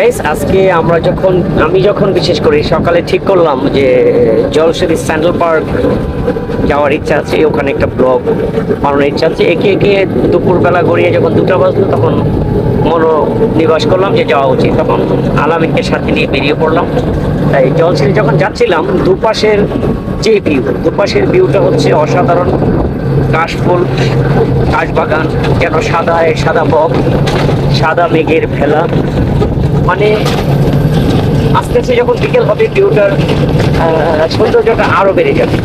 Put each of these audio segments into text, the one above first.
Guys আজকে আমরা যখন, আমি যখন বিশেষ করে সকালে ঠিক করলাম যে, জলসেরি স্যান্ডেল পার্ক যাওয়ার ইচ্ছা আছে, ওখানে একটা ব্লগ বানানোর ইচ্ছা আছে, একে একে দুপুরবেলা গড়িয়ে যখন দুটো বাজলো, তখন মনোনিবাস করলাম যে যাওয়া উচিত। তখন আলামিনকে সাথে নিয়ে বেরিয়ে পড়লাম। তাই জলসেরি যখন যাচ্ছিলাম, দুপাশের যে ভিউ দুপাশের ভিউটা হচ্ছে অসাধারণ। কাশফুল, কাশবাগান, যেন সাদা সাদা বক, সাদা মেঘের ভেলা মানে আস্তে আস্তে যখন বিকেল হবে ভিউটার আহ, সৌন্দর্যটা আরও বেড়ে যাবে।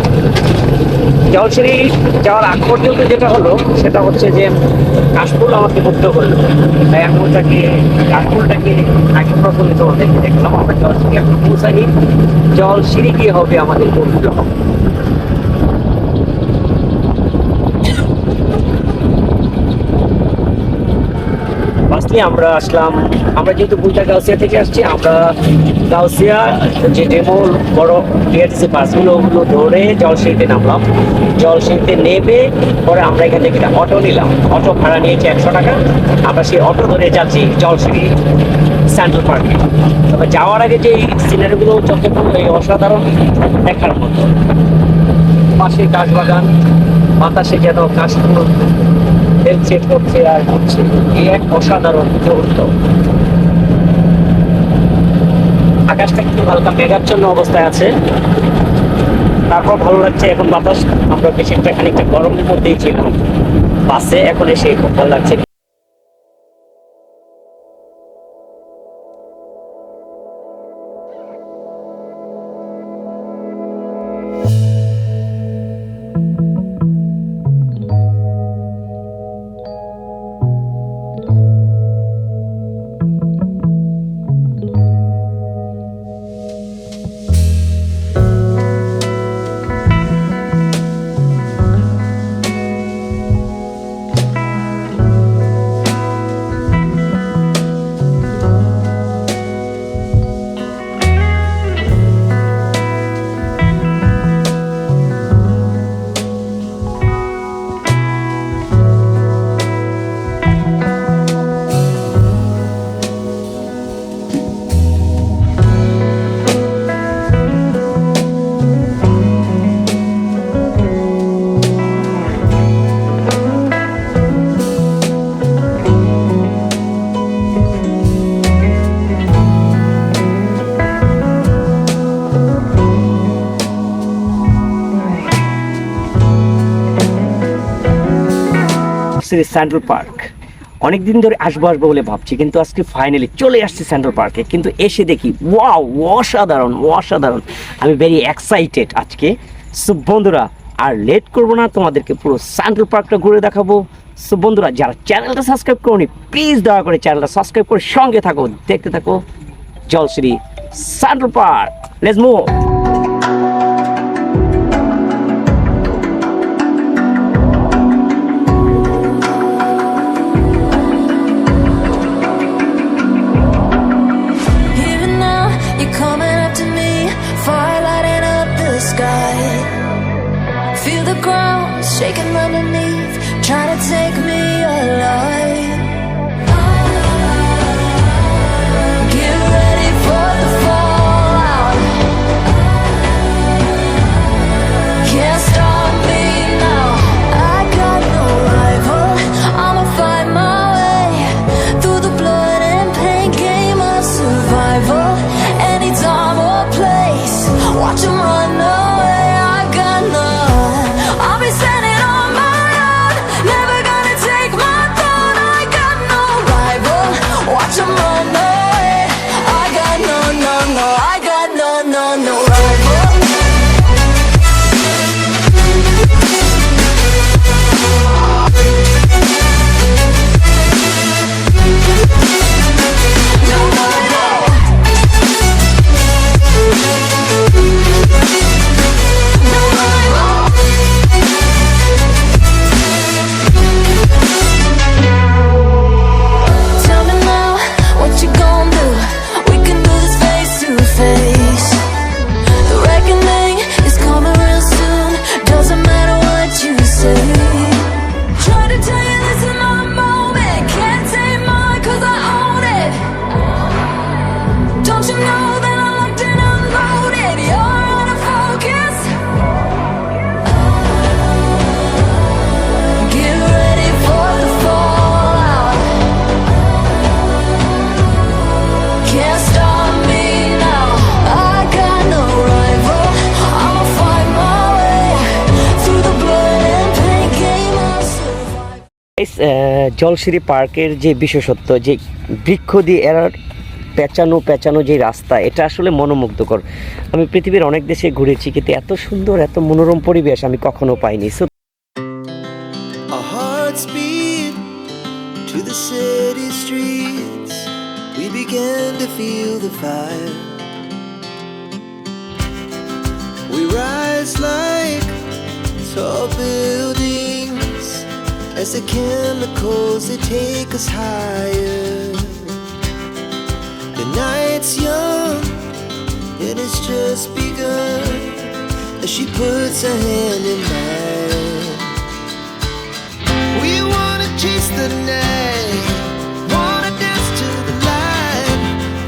জলসিরি যাওয়ার আগ পর্যন্ত যেটা হলো সেটা হচ্ছে যে কাশফুল আমাকে মুগ্ধ করল। তাই তাকে কাশফুলটাকে আগে প্রফুল্লিত হতে দেখলাম। আমরা জলসিরি এখন পৌঁছাই জলসিরি গিয়ে হবে আমাদের বন্ধু ফার্স্টলি আমরা আসলাম। আমরা যেহেতু বুলটা গাউসিয়া থেকে আসছি, আমরা গাউসিয়া যে ডেমো বড় ডিআরটিসি বাসগুলো ওগুলো ধরে জলসিঁড়িতে নামলাম। জলসিঁড়িতে নেমে পরে আমরা এখান থেকে অটো নিলাম। অটো ভাড়া নিয়েছি একশো টাকা। আমরা সেই অটো ধরে যাচ্ছি জলসিঁড়ি স্যান্ডেল পার্কে তবে যাওয়ার আগে যে সিনারিগুলো চোখে পড়ল এই অসাধারণ দেখার মতো। পাশে কাশবাগান বাতাসে যেন কাশফুল হেলচে করছে আর হচ্ছে এই এক অসাধারণ মুহূর্ত। আকাশটা একটু হালকা মেঘাচ্ছন্ন অবস্থায় আছে। তারপর ভালো লাগছে এখন বাতাস। আমরা বেশি একটা খানিকটা গরমের মধ্যেই ছিলাম। বাসে এখন এসে খুব ভালো লাগছে। সেন্ট্রাল পার্ক অনেকদিন ধরে আসব আসব বলে ভাবছি, কিন্তু আজকে ফাইনালি চলে আসছি সেন্ট্রাল পার্কে কিন্তু এসে দেখি ওয়াও অসাধারণ অসাধারণ। আমি ভেরি এক্সাইটেড আজকে। সো বন্ধুরা, আর লেট করব না, তোমাদেরকে পুরো সেন্ট্রাল পার্কটা ঘুরে দেখাবো। সো বন্ধুরা, যারা চ্যানেলটা সাবস্ক্রাইব করনি প্লিজ দয়া করে চ্যানেলটা সাবস্ক্রাইব করে সঙ্গে থাকো, দেখতে থাকো। Jalashree Central Park let's move shaking জলসিরি পার্কের যে বিশেষত্ব, যে বৃক্ষ দিয়ে এরা পেঁচানো পেঁচানো যে রাস্তা, এটা আসলে মনোমুগ্ধকর। আমি পৃথিবীর অনেক দেশে ঘুরেছি, কিন্তু এত সুন্দর, এত মনোরম পরিবেশ আমি কখনো পাইনি। So tall as the chemicals they take us higher. The night's young and it's just begun as she puts her hand in mine. We wanna chase the night, wanna dance to the light,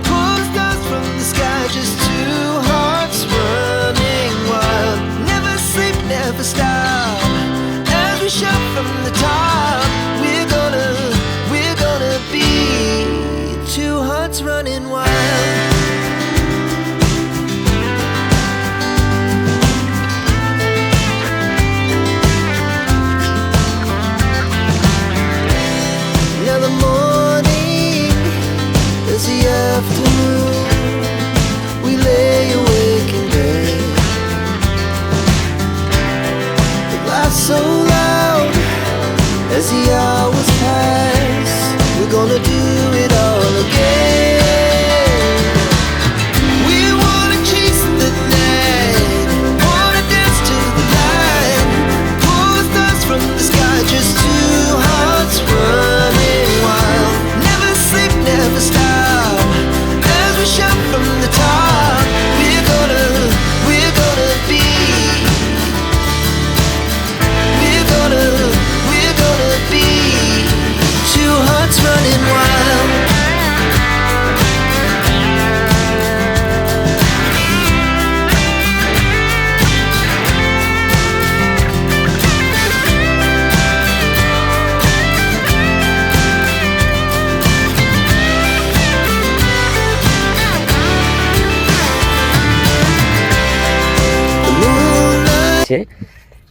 pull the from the sky, just two hearts running wild. Never sleep, never stop shot from the top.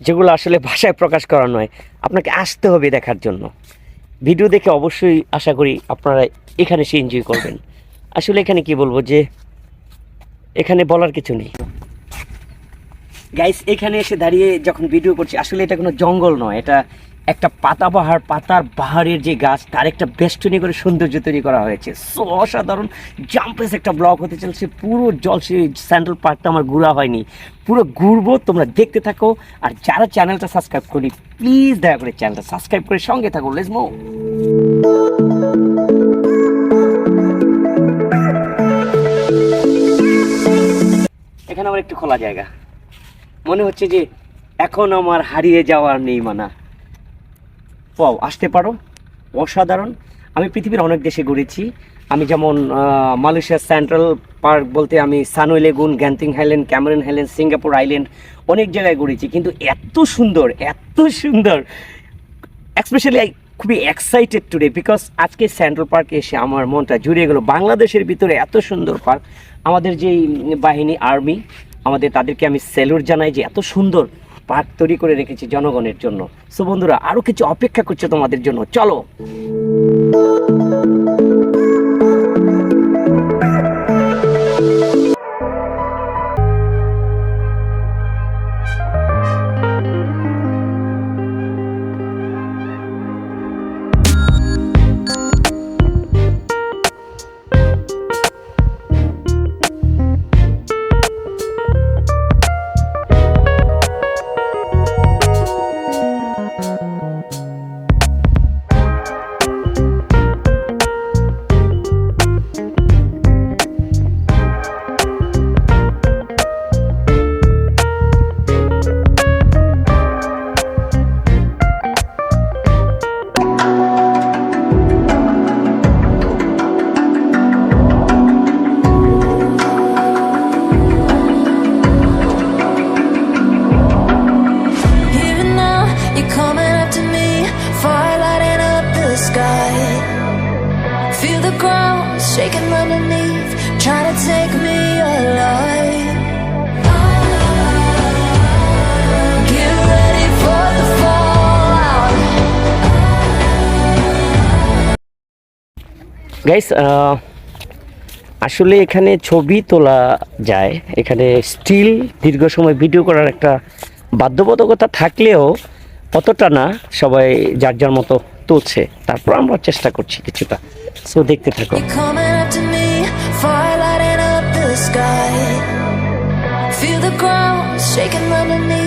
যেগুলো আসলে ভাষায় প্রকাশ করা নয়, আপনাকে আসতে হবে দেখার জন্য। ভিডিও দেখে অবশ্যই আশা করি আপনারা এখানে সে এনজয় করবেন। আসলে এখানে কি বলব যে, এখানে বলার কিছু নেই। গাইস এখানে এসে দাঁড়িয়ে যখন ভিডিও করছি, আসলে এটা কোনো জঙ্গল নয়, এটা একটা পাতাবাহার, পাতার বাহারের যে গাছ, তার একটা বেষ্টনী করে সৌন্দর্য তৈরি করা হয়েছে। সো অসাধারণ জাম্পেস একটা ব্লগ হতে চলছে, পুরো জল স্যান্ডেল পার্কটা আমার ঘোরা হয়নি। পুরো ঘুরবো, তোমরা দেখতে থাকো, আর যারা চ্যানেলটা সাবস্ক্রাইব করি প্লিজ দয়া করে চ্যানেলটা সাবস্ক্রাইব করে সঙ্গে থাকো লেটস মো এখানে আমার একটু খোলা জায়গা। মনে হচ্ছে যে এখন আমার হারিয়ে যাওয়ার নেই মানা। পাও আসতে পারো। অসাধারণ। আমি পৃথিবীর অনেক দেশে ঘুরেছি। আমি যেমন মালয়েশিয়ার সেন্ট্রাল পার্ক বলতে আমি Sunway Lagoon Genting Highland, Cameron Highland, Singapore island অনেক জায়গায় ঘুরেছি। কিন্তু এত সুন্দর এত সুন্দর এক্সপেশালি আই খুবই এক্সাইটেড টুডে বিকজ আজকে সেন্ট্রাল পার্কে এসে আমার মনটা জুড়িয়ে গেল। বাংলাদেশের ভিতরে এত সুন্দর পার্ক আমাদের যেই বাহিনী আর্মি আমাদের তাদেরকে আমি স্যালুট জানাই যে এত সুন্দর পার্ক তৈরি করে রেখেছি জনগণের জন্য। সো বন্ধুরা আরও কিছু অপেক্ষা করছে তোমাদের জন্য। চলো। গাইস আসলে এখানে ছবি তোলা যায়। এখানে স্টিল দীর্ঘ সময় ভিডিও করার একটা বাধ্যবাধকতা থাকলেও অতটা না সবাই যার যার মতো তুলছে। তারপর আমরা চেষ্টা করছি কিছুটা। সো দেখতে থাকো. Feel the ground shaking underneath,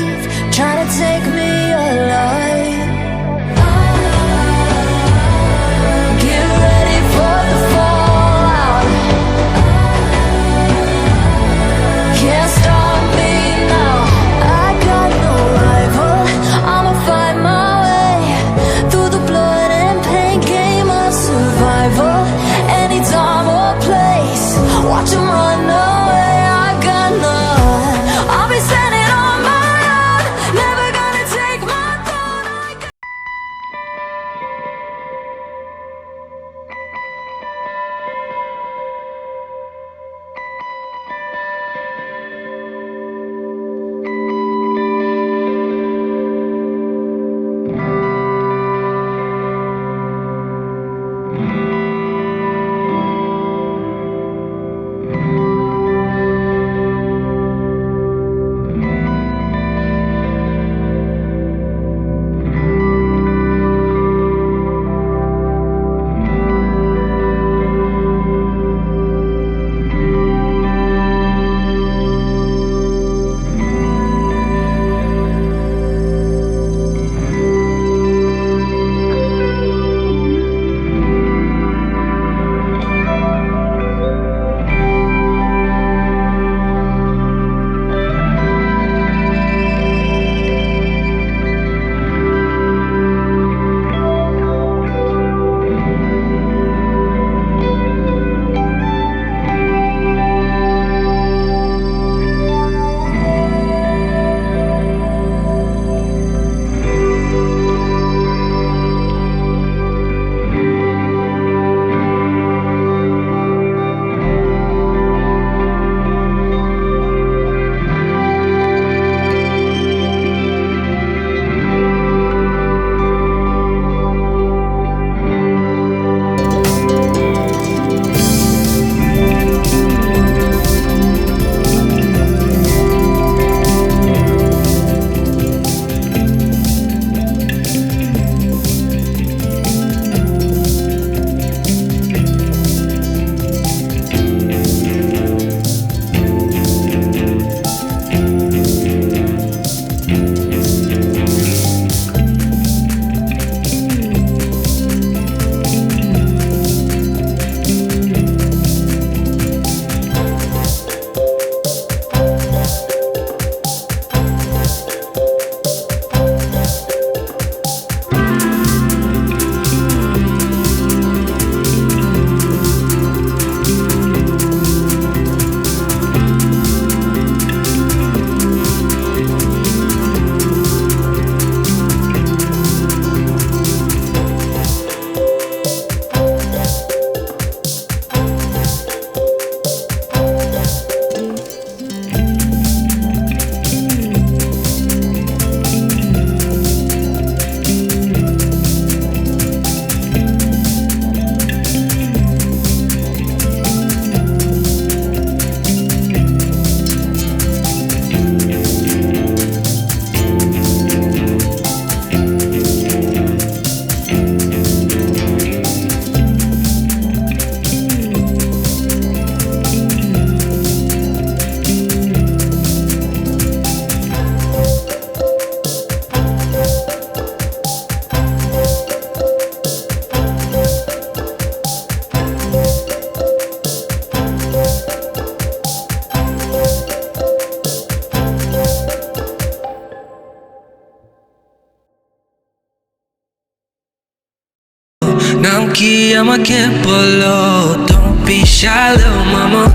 below. Don't be shy, little mama.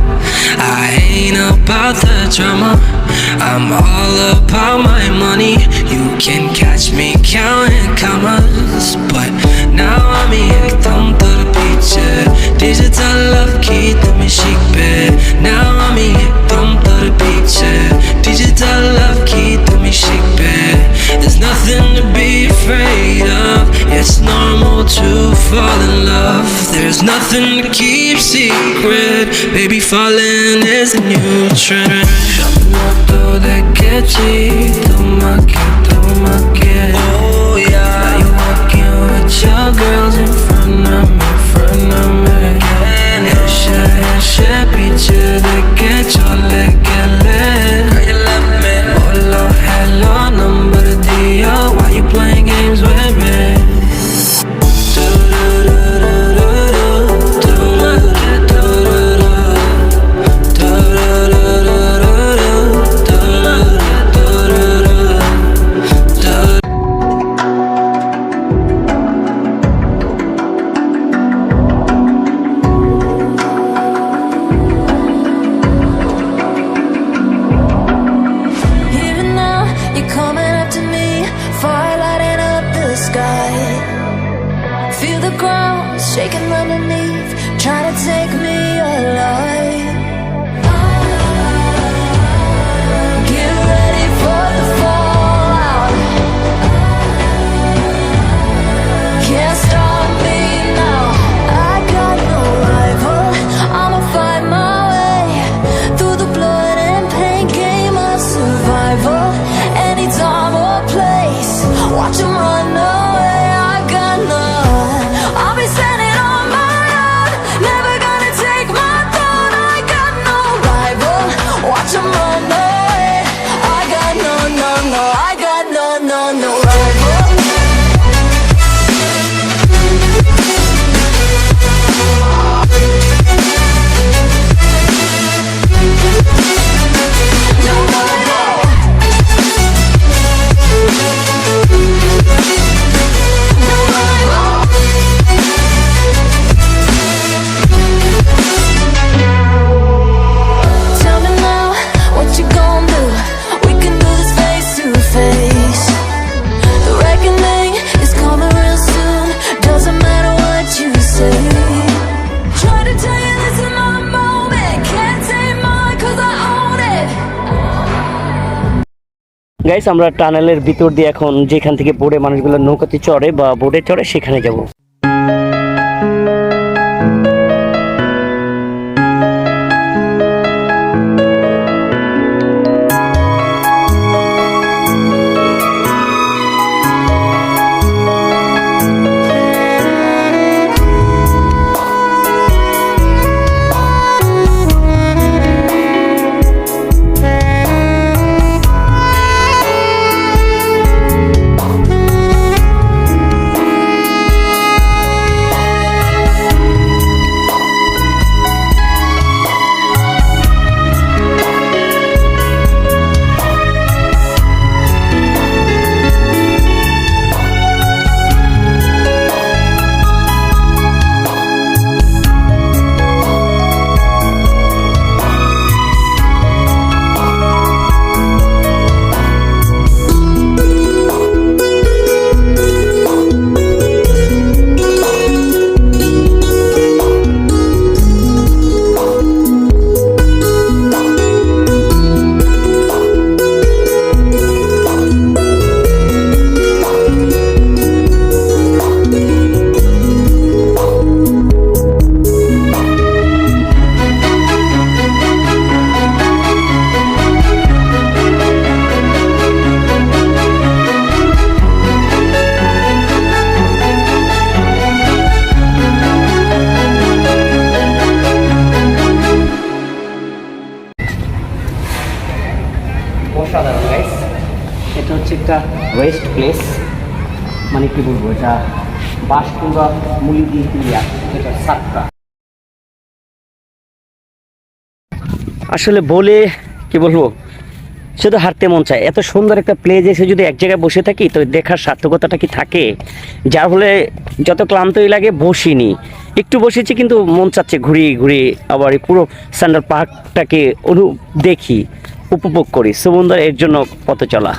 I ain't about the drama. I'm all about my money. You can catch me counting commas, but now I'm here. Thumb to the picture. Digital love key to me, she Now I'm here. Thumb to the picture. Digital love key to me, she There's nothing it's normal to fall in love There's nothing to keep secret. Baby, falling is a new trend. De que toma que toma que. Oh yeah. You walking with your girls in front of me, front of me. Eshe eshe piche de que chole guys আমরা টানেলের ভিতর দিয়ে এখন যেখান থেকে বোর্ডে মানুষগুলো নৌকাতে চড়ে বা বোর্ডে চড়ে, সেখানে যাব। ওয়েস্ট প্লেস মানে কি বলব, এটা বাঁশ কিংবা মুলি দিয়ে এটা সাতটা। আসলে বলে কি বলব শুধু হাঁটতে মন চায়। এত সুন্দর একটা প্লেস এসে যদি এক জায়গায় বসে থাকি, তো দেখার সার্থকতাটা কি থাকে? যার ফলে যত ক্লান্তই লাগে, বসিনি। একটু বসেছি কিন্তু মন চাচ্ছে ঘুরিয়ে ঘুরিয়ে আবার পুরো স্যান্ডাল পার্কটাকে অনু, দেখি, উপভোগ করি। সুবন্দর এর জন্য পথ চলা।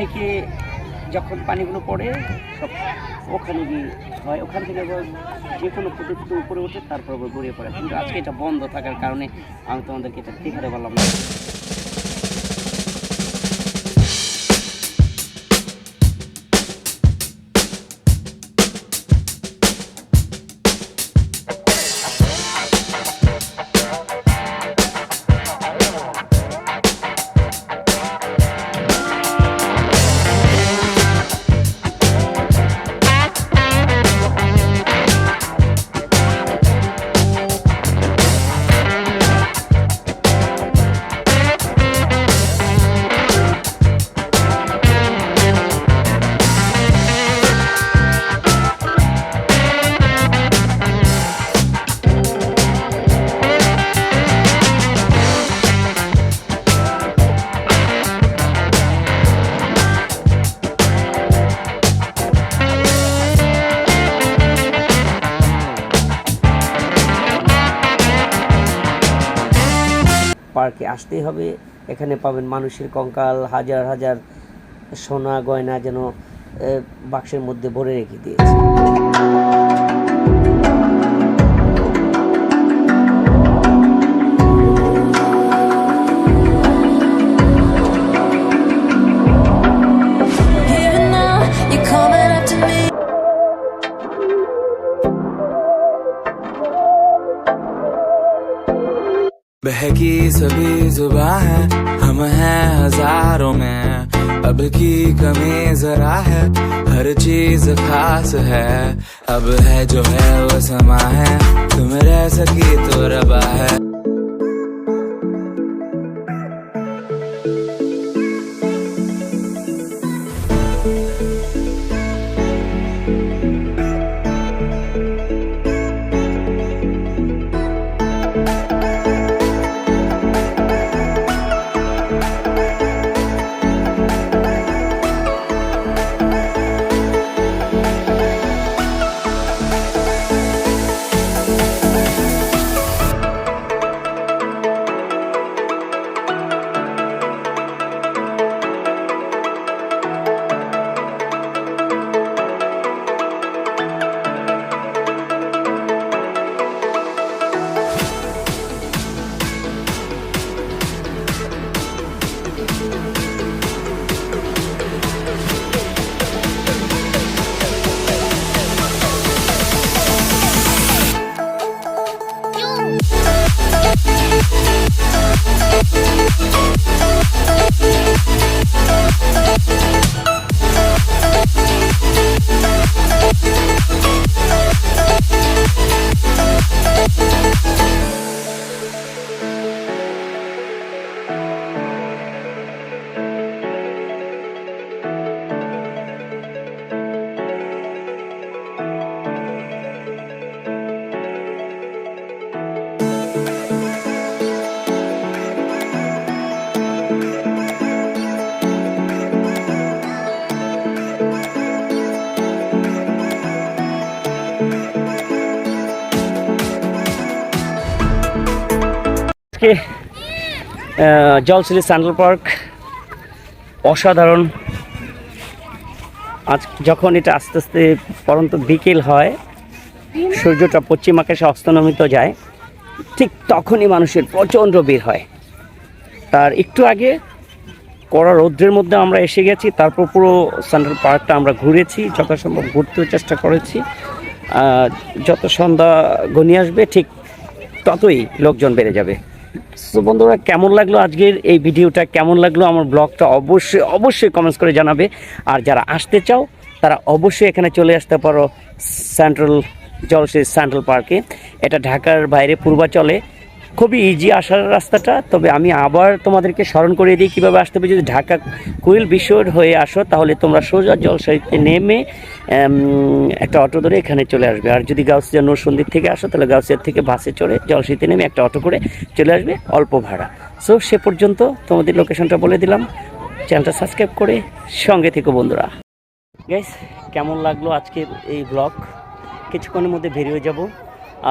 থেকে যখন পানিগুলো পড়ে, সব ওখানে গিয়ে হয়। ওখান থেকে আবার যে কোনো প্রযুক্তি উপরে ওঠে তারপর আবার গড়িয়ে পড়ে। কিন্তু আজকে এটা বন্ধ থাকার কারণে আমি তোমাদেরকে এটা দেখাতে পারলাম না। আসতেই হবে। এখানে পাবেন মানুষের কঙ্কাল, হাজার হাজার সোনা গয়না যেন বাক্সের মধ্যে ভরে রেখে দিয়েছে। बहकी सभी जुबा है, हम हैं हज़ारों में। अब की कमी जरा है, हर चीज़ खास है। अब है जो है वो समा है, तुम रह सकी तो रबा है। জলসিলি স্যান্ডেল পার্ক, অসাধারণ। আজ যখন এটা আস্তে আস্তে পরন্ত বিকেল হয়, সূর্যটা পশ্চিম আকাশে অস্তনমিত যায়, ঠিক তখনই মানুষের প্রচণ্ড ভিড় হয়। তার একটু আগে কড়া রৌদ্রের মধ্যে আমরা এসে গেছি, তারপর পুরো সেন্ট্রাল পার্কটা আমরা ঘুরেছি, যথাসম্ভব ঘুরতেও চেষ্টা করেছি। যত সন্ধ্যা ঘনিয়ে আসবে, ঠিক ততই লোকজন বেড়ে যাবে। তো বন্ধুরা, কেমন লাগল আজকের এই ভিডিওটা? কেমন লাগল আমার ব্লগটা? অবশ্যই অবশ্যই কমেন্টস করে জানাবে। আর যারা আসতে চাও, তারা অবশ্যই এখানে চলে আসতে পারো সেন্ট্রাল জলসে সেন্ট্রাল পার্কে এটা ঢাকার বাইরে পূর্বাচলে। খুবই ইজি আসার রাস্তাটা। তবে আমি আবার তোমাদেরকে স্মরণ করিয়ে দিই, কীভাবে আসতে হবে। যদি ঢাকা কুইল বিশ্বর হয়ে আসো, তাহলে তোমরা সোজা জলসাইতে নেমে একটা অটো ধরে এখানে চলে আসবে। আর যদি গাউসিয়া নরসন্দির থেকে আসো, তাহলে গাউসিয়ার থেকে বাসে চড়ে জলসাইতে নেমে একটা অটো করে চলে আসবে অল্প ভাড়া। সো সে পর্যন্ত তোমাদের লোকেশনটা বলে দিলাম। চ্যানেলটা সাবস্ক্রাইব করে সঙ্গে থেকো বন্ধুরা। গাইস কেমন লাগল আজকের এই ব্লগ কিছুক্ষণের মধ্যে বেরিয়ে যাব।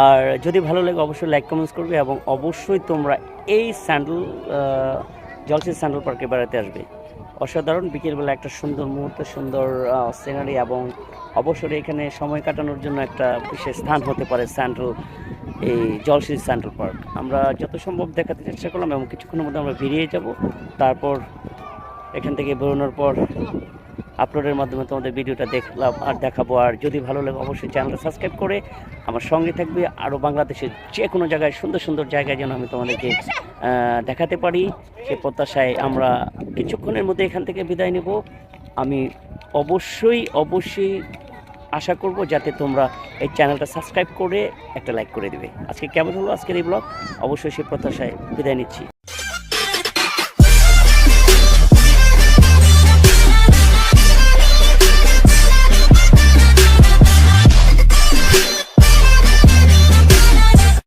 আর যদি ভালো লাগে, অবশ্যই লাইক কমেন্টস করবে এবং অবশ্যই তোমরা এই স্যান্ডেল জলসির স্যান্ডেল পার্কে বেড়াতে আসবে। অসাধারণ, বিকেলবেলা একটা সুন্দর মুহূর্ত, সুন্দর সিনারি এবং অবসরে এখানে সময় কাটানোর জন্য একটা বিশেষ স্থান হতে পারে স্যান্ডেল, এই জলশিরি স্যান্ডেল পার্ক। আমরা যত সম্ভব দেখাতে চেষ্টা করলাম এবং কিছুক্ষণের মধ্যে আমরা বেরিয়ে যাব। তারপর এখান থেকে বেরোনোর পর আপলোডের মাধ্যমে তোমাদের ভিডিওটা দেখলাম আর দেখাবো। আর যদি ভালো লাগে অবশ্যই চ্যানেলটা সাবস্ক্রাইব করে আমার সঙ্গে থাকবে আরও বাংলাদেশের যে কোনো জায়গায়, সুন্দর সুন্দর জায়গায় যেন আমি তোমাদেরকে দেখাতে পারি। সে প্রত্যাশায় আমরা কিছুক্ষণের মধ্যে এখান থেকে বিদায় নেব। আমি অবশ্যই অবশ্যই আশা করব যাতে তোমরা এই চ্যানেলটা সাবস্ক্রাইব করে একটা লাইক করে দেবে। আজকে কেমন হলো আজকের এই ব্লগ অবশ্যই সে প্রত্যাশায় বিদায় নিচ্ছি।